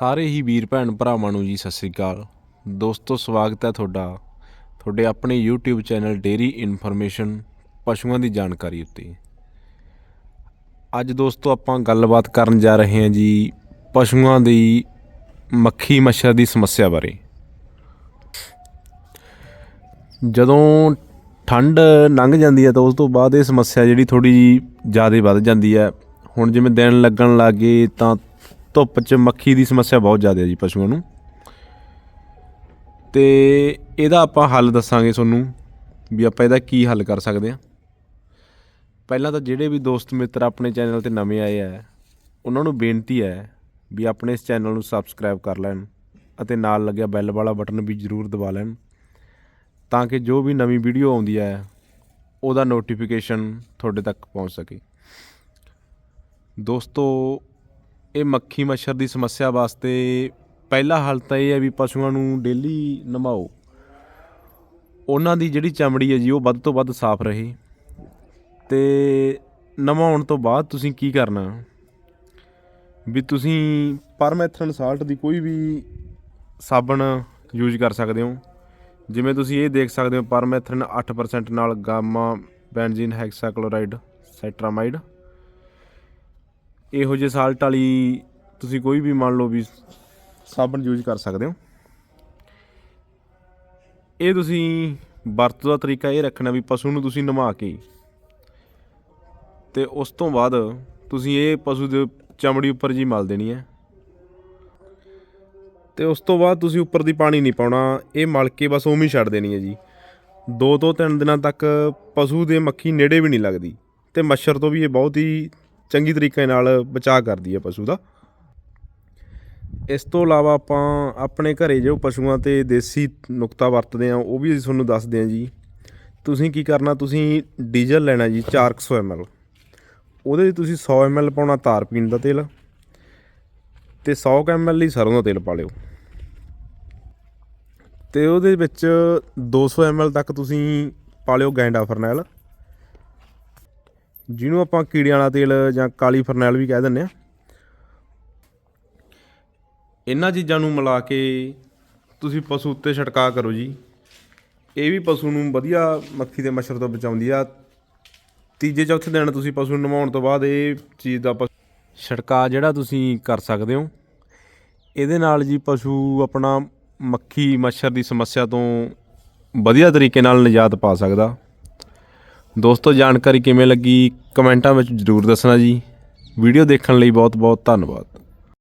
ਸਾਰੇ ਹੀ ਵੀਰ ਭੈਣ ਭਰਾਵਾਂ ਨੂੰ ਜੀ, ਸਤਿ ਸ੍ਰੀ ਅਕਾਲ। ਦੋਸਤੋ, ਸਵਾਗਤ ਹੈ ਤੁਹਾਡਾ, ਤੁਹਾਡੇ ਆਪਣੇ YouTube ਚੈਨਲ ਡੇਰੀ ਇਨਫੋਰਮੇਸ਼ਨ ਪਸ਼ੂਆਂ ਦੀ ਜਾਣਕਾਰੀ ਉੱਤੇ। ਅੱਜ ਦੋਸਤੋ, ਆਪਾਂ ਗੱਲਬਾਤ ਕਰਨ ਜਾ ਰਹੇ ਹਾਂ ਜੀ ਪਸ਼ੂਆਂ ਦੀ ਮੱਖੀ ਮੱਛਰ ਦੀ ਸਮੱਸਿਆ ਬਾਰੇ। ਜਦੋਂ ਠੰਡ ਲੰਘ ਜਾਂਦੀ ਹੈ ਤਾਂ ਉਸ ਤੋਂ ਬਾਅਦ ਇਹ ਸਮੱਸਿਆ ਜਿਹੜੀ ਥੋੜੀ ਜ਼ਿਆਦਾ ਵੱਧ ਜਾਂਦੀ ਹੈ। ਹੁਣ ਜਿਵੇਂ ਦਿਨ ਲੱਗਣ ਲੱਗੇ ਤਾਂ ਧੁੱਪ 'ਚ ਮੱਖੀ ਦੀ ਸਮੱਸਿਆ ਬਹੁਤ ਜ਼ਿਆਦਾ ਹੈ ਜੀ ਪਸ਼ੂਆਂ ਨੂੰ। ਤੇ ਇਹਦਾ ਆਪਾਂ ਹੱਲ ਦੱਸਾਂਗੇ ਤੁਹਾਨੂੰ ਵੀ ਆਪਾਂ ਇਹਦਾ ਕੀ ਹੱਲ ਕਰ ਸਕਦੇ ਹਾਂ। ਪਹਿਲਾਂ ਤਾਂ ਜਿਹੜੇ ਵੀ ਦੋਸਤ ਮਿੱਤਰ ਆਪਣੇ ਚੈਨਲ ਤੇ ਨਵੇਂ ਆਏ ਆ, ਉਹਨਾਂ ਨੂੰ ਬੇਨਤੀ ਹੈ ਵੀ ਆਪਣੇ ਇਸ ਚੈਨਲ ਨੂੰ ਸਬਸਕ੍ਰਾਈਬ ਕਰ ਲੈਣ ਅਤੇ ਨਾਲ ਲੱਗਿਆ ਬੈਲ ਵਾਲਾ ਬਟਨ ਵੀ ਜ਼ਰੂਰ ਦਬਾ ਲੈਣ ਤਾਂ ਕਿ ਜੋ ਵੀ ਨਵੀਂ ਵੀਡੀਓ ਆਉਂਦੀ ਹੈ, ਉਹਦਾ ਨੋਟੀਫਿਕੇਸ਼ਨ ਤੁਹਾਡੇ ਤੱਕ ਪਹੁੰਚ ਸਕੇ। ਦੋਸਤੋ ਇਹ ਮੱਖੀ ਮੱਛਰ ਦੀ ਸਮੱਸਿਆ ਵਾਸਤੇ ਪਹਿਲਾ ਹੱਲ ਤਾਂ ਇਹ ਹੈ ਵੀ ਪਸ਼ੂਆਂ ਨੂੰ ਡੇਲੀ ਨਮਾਓ। ਉਹਨਾਂ ਦੀ ਜਿਹੜੀ ਚਮੜੀ ਹੈ ਜੀ, ਉਹ ਵੱਧ ਤੋਂ ਵੱਧ ਸਾਫ਼ ਰਹੇ। ਤੇ ਨਵਾਉਣ ਤੋਂ ਬਾਅਦ ਤੁਸੀਂ ਕੀ ਕਰਨਾ? ਵੀ ਤੁਸੀਂ ਪਰਮੈਥਰਨ ਸਾਲਟ ਦੀ ਕੋਈ ਵੀ ਸਾਬਣ ਯੂਜ਼ ਕਰ ਸਕਦੇ ਹੋ। ਜਿਵੇਂ ਤੁਸੀਂ ਇਹ ਦੇਖ ਸਕਦੇ ਹੋ ਪਰਮੈਥਰਨ 8% ਨਾਲ ਗਾਮਾ ਬੈਂਜ਼ੀਨ, ਹੈਕਸਾਕਲੋਰਾਈਡ, ਸੈਟਰਾਮਾਈਡ। ਇਹੋ ਜਿਹੇ ਸਾਲਟ ਵਾਲੀ ਤੁਸੀਂ ਕੋਈ ਵੀ ਮੰਨ ਲਓ ਵੀ ਸਾਬਣ ਯੂਜ਼ ਕਰ ਸਕਦੇ ਹੋ। ਇਹ ਤੁਸੀਂ ਵਰਤੋਂ ਦਾ ਤਰੀਕਾ ਇਹ ਰੱਖਣਾ ਵੀ ਪਸ਼ੂ ਨੂੰ ਤੁਸੀਂ ਨਵਾ ਕੇ ਤੇ ਉਸ ਤੋਂ ਬਾਅਦ ਤੁਸੀਂ ਇਹ ਪਸ਼ੂ ਦੇ ਚਮੜੀ ਉੱਪਰ ਜੀ ਮਲ ਦੇਣੀ ਹੈ। ਤੇ ਉਸ ਤੋਂ ਬਾਅਦ ਤੁਸੀਂ ਉੱਪਰ ਦੀ ਪਾਣੀ ਨਹੀਂ ਪਾਉਣਾ, ਇਹ ਮਲ ਕੇ ਬਸ ਉਵੇਂ ਹੀ ਛੱਡ ਦੇਣੀ ਹੈ ਜੀ। ਦੋ ਤੋਂ ਤਿੰਨ ਦਿਨਾਂ ਤੱਕ ਪਸ਼ੂ ਦੇ ਮੱਖੀ ਨੇੜੇ ਵੀ ਨਹੀਂ ਲੱਗਦੀ ਤੇ ਮੱਛਰ ਤੋਂ ਵੀ ਇਹ ਬਹੁਤ ਹੀ ਚੰਗੀ ਤਰੀਕੇ ਨਾਲ ਬਚਾਅ ਕਰਦੀ ਹੈ ਪਸ਼ੂ ਦਾ। ਇਸ ਤੋਂ ਇਲਾਵਾ ਆਪਾਂ ਆਪਣੇ ਘਰੇ ਜੋ ਪਸ਼ੂਆਂ ਤੇ ਦੇਸੀ ਨੁਕਤਾ ਵਰਤਦੇ ਆ ਉਹ ਵੀ ਅਸੀਂ ਤੁਹਾਨੂੰ ਦੱਸਦੇ ਆ ਜੀ। ਤੁਸੀਂ ਕੀ ਕਰਨਾ, ਤੁਸੀਂ ਡੀਜ਼ਲ ਲੈਣਾ ਜੀ 400 ml ਉਹਦੇ ਵਿੱਚ ਤੁਸੀਂ 100 ml ਪਾਉਣਾ ਤਾਰ ਪੀਣ ਦਾ ਤੇਲ ਤੇ 100 ml ਲਈ ਸਰੋਂ ਦਾ ਤੇਲ ਪਾ ਲਿਓ। ਤੇ ਉਹਦੇ ਵਿੱਚ 200 ml ਤੱਕ ਤੁਸੀਂ ਪਾ ਲਿਓ ਗੈਂਡਾ ਫਰਨੈਲ ਜਿਹਨੂੰ ਆਪਾਂ ਕੀੜਿਆਂ ਵਾਲਾ ਤੇਲ ਜਾਂ ਕਾਲੀ ਫਰਨੈਲ ਵੀ ਕਹਿ ਦਿੰਦੇ ਆ। ਇਹਨਾਂ ਚੀਜ਼ਾਂ ਨੂੰ ਮਿਲਾ ਕੇ ਤੁਸੀਂ ਪਸ਼ੂ ਉੱਤੇ ਛਿੜਕਾਅ ਕਰੋ ਜੀ। ਇਹ ਵੀ ਪਸ਼ੂ ਨੂੰ ਵਧੀਆ ਮੱਖੀ ਦੇ ਮੱਛਰ ਤੋਂ ਬਚਾਉਂਦੀ ਆ। ਤੀਜੇ, ਚੌਥੇ ਦਿਨ ਤੁਸੀਂ ਪਸ਼ੂ ਨੂੰ ਨਵਾਉਣ ਤੋਂ ਬਾਅਦ ਇਹ ਚੀਜ਼ ਦਾ ਪ- ਛਿੜਕਾਅ ਜਿਹੜਾ ਤੁਸੀਂ ਕਰ ਸਕਦੇ ਹੋ। ਇਹਦੇ ਨਾਲ ਜੀ ਪਸ਼ੂ ਆਪਣਾ ਮੱਖੀ ਮੱਛਰ ਦੀ ਸਮੱਸਿਆ ਤੋਂ ਵਧੀਆ ਤਰੀਕੇ ਨਾਲ ਨਿਜਾਤ ਪਾ ਸਕਦਾ। ਦੋਸਤੋ, ਜਾਣਕਾਰੀ ਕਿਵੇਂ ਲੱਗੀ? ਕਮੈਂਟਾਂ ਵਿੱਚ ਜ਼ਰੂਰ ਦੱਸਣਾ ਜੀ। ਵੀਡੀਓ ਦੇਖਣ ਲਈ ਬਹੁਤ ਬਹੁਤ ਧੰਨਵਾਦ।